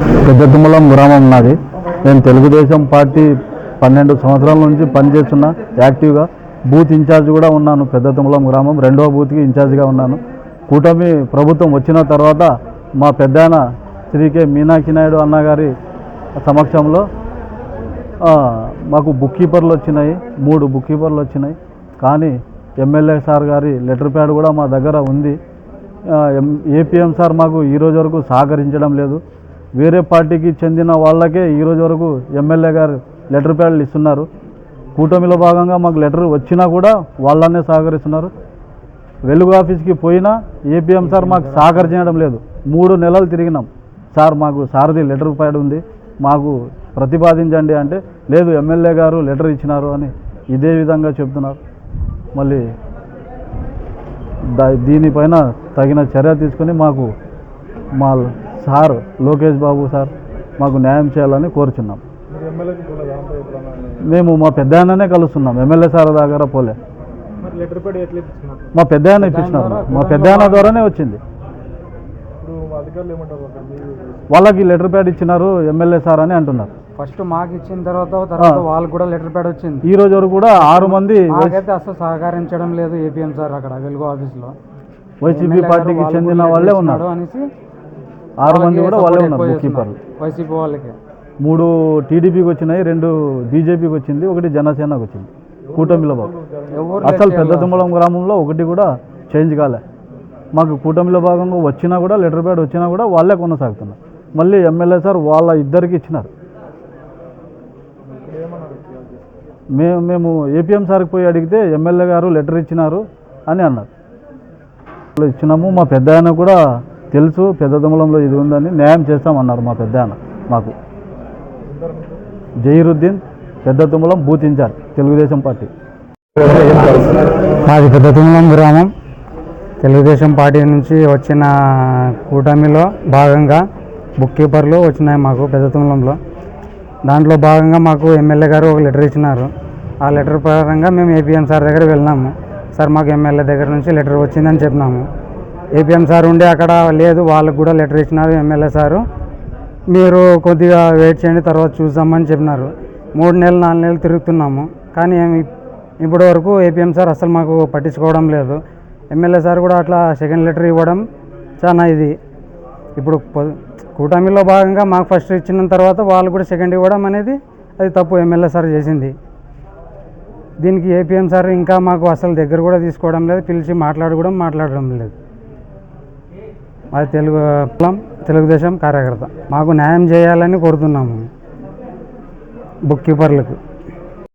పెద్దతుమ్మలం గ్రామం నాది. నేను తెలుగుదేశం పార్టీ పన్నెండు సంవత్సరాల నుంచి పనిచేస్తున్న యాక్టివ్గా. బూత్ ఇన్ఛార్జ్ కూడా ఉన్నాను పెద్దతుమ్మలం గ్రామం. రెండవ బూత్కి ఇన్ఛార్జ్గా ఉన్నాను. కూటమి ప్రభుత్వం వచ్చిన తర్వాత మా పెద్దాయన శ్రీ కె మీనాక్షి నాయుడు అన్నగారి సమక్షంలో మాకు బుక్ కీపర్లు వచ్చినాయి మూడు బుక్ కీపర్లు వచ్చినాయి. కానీ ఎమ్మెల్యే సార్ గారి లెటర్ ప్యాడ్ కూడా మా దగ్గర ఉంది. ఎం- ఏపీఎం సార్ మాకు ఈ రోజు వరకు సహకరించడం లేదు. వేరే పార్టీకి చెందిన వాళ్ళకే ఈరోజు వరకు ఎమ్మెల్యే గారు లెటర్ ప్యాడ్లు ఇస్తున్నారు. కూటమిలో భాగంగా మాకు లెటర్ వచ్చినా కూడా వాళ్ళనే సహకరిస్తున్నారు. వెలుగు ఆఫీస్కి పోయినా ఏపీఎం సార్ మాకు సహకరించడం లేదు. మూడు నెలలు తిరిగినాం. సార్ మాకు సారథి లెటర్ ప్యాడ్ ఉంది. మాకు ప్రతిపాదించండి అంటే లేదు ఎమ్మెల్యే గారు లెటర్ ఇచ్చినారు అని ఇదే విధంగా చెప్తున్నారు. మళ్ళీ దా దీనిపైన తగిన చర్య తీసుకుని మాకు మా సార్ లోకేష్ బాబు సార్ మాకు న్యాయం చేయాలని కోరుచున్నాం. మేము మా పెద్ద ఆయననే కలుస్తున్నాం. ఎమ్మెల్యే సార్ దగ్గర పోలే. మా పెద్ద ఆయన ఇప్పించినారు మా పెద్ద ఆయన ద్వారానే వచ్చింది. వాళ్ళకి లెటర్ ప్యాడ్ ఇచ్చినారు ఎమ్మెల్యే సార్ అని అంటున్నారు. ఫస్ట్ మాకు ఇచ్చిన తర్వాత తర్వాత. వాళ్ళకి కూడా లెటర్ ప్యాడ్ వచ్చింది. ఈ రోజు వరకు కూడా ఆరు మంది మాకైతే అసలు సహకరించడం లేదు ఏపీఎం సార్ అక్కడ వెలుగు ఆఫీస్లో. వైసీపీ పార్టీకి చెందిన వాళ్ళే ఉన్నారు. అనేసి ఆరు మంది కూడా వాళ్ళే ఉన్నారు బుక్. కీపర్లు వైసీపీ వాళ్ళకి. మూడు టీడీపీకి వచ్చినాయి రెండు బీజేపీకి వచ్చింది ఒకటి జనసేనకు వచ్చింది. కూటమిలో ఎవరు అసలు పెద్ద తుమ్మలం గ్రామంలో ఒకటి కూడా చేంజ్ కాలే. మాకు కూటమిలో భాగంగా వచ్చినా కూడా లెటర్ ప్యాడ్ వచ్చినా కూడా వాళ్ళే కొనసాగుతున్నారు. మళ్ళీ ఎమ్మెల్యే సార్ వాళ్ళ ఇద్దరికి ఇచ్చినారు. మేము మేము ఏపీఎం సార్కి పోయి అడిగితే ఎమ్మెల్యే గారు లెటర్ ఇచ్చినారు అని అన్నారు. ఇచ్చినాము మా పెద్ద ఆయన కూడా తెలుసు పెద్ద తుమ్మలంలో ఇది ఉందని న్యాయం చేస్తామన్నారు మా పెద్ద ఆయన మాకు. జహీరుద్దీన్ పెద్ద తుమ్మలం బూత్ తెలుగుదేశం పార్టీ. మాది పెద్ద తుమ్మలం గ్రామం. తెలుగుదేశం పార్టీ నుంచి వచ్చిన కూటమిలో భాగంగా బుక్ కీపర్లు వచ్చినాయి మాకు పెద్ద తుమ్మలంలో దాంట్లో భాగంగా మాకు ఎమ్మెల్యే గారు ఒక లెటర్ ఇచ్చినారు. ఆ లెటర్ ప్రకారంగా మేము ఏపీఎం సార్ దగ్గర వెళ్ళినాము. సార్ మాకు ఎమ్మెల్యే దగ్గర నుంచి లెటర్ వచ్చిందని చెప్పినాము. ఏపీఎం సార్ ఉండి అక్కడ లేదు వాళ్ళకు కూడా లెటర్ ఇచ్చినారు ఎమ్మెల్యే సారు. మీరు కొద్దిగా వెయిట్ చేయండి తర్వాత చూద్దామని చెప్పినారు. మూడు నెలలు నాలుగు నెలలు తిరుగుతున్నాము. కానీ ఇప్పటి వరకు ఏపీఎం సార్ అసలు మాకు పట్టించుకోవడం లేదు. ఎమ్మెల్యే సార్ కూడా అట్లా సెకండ్ లెటర్ ఇవ్వడం చాలా ఇది. ఇప్పుడు కూటమిలో భాగంగా మాకు ఫస్ట్ ఇచ్చిన తర్వాత వాళ్ళు కూడా సెకండ్ ఇవ్వడం అనేది అది తప్పు ఎమ్మెల్యే సార్ చేసింది. దీనికి ఏపీఎం సార్ ఇంకా మాకు అసలు దగ్గర కూడా తీసుకోవడం లేదు పిలిచి మాట్లాడు కూడా మాట్లాడడం లేదు. మాది తెలుగు తెలుగుదేశం కార్యకర్త. మాకు న్యాయం చేయాలని కోరుతున్నాము. బుక్ కీపర్లకు.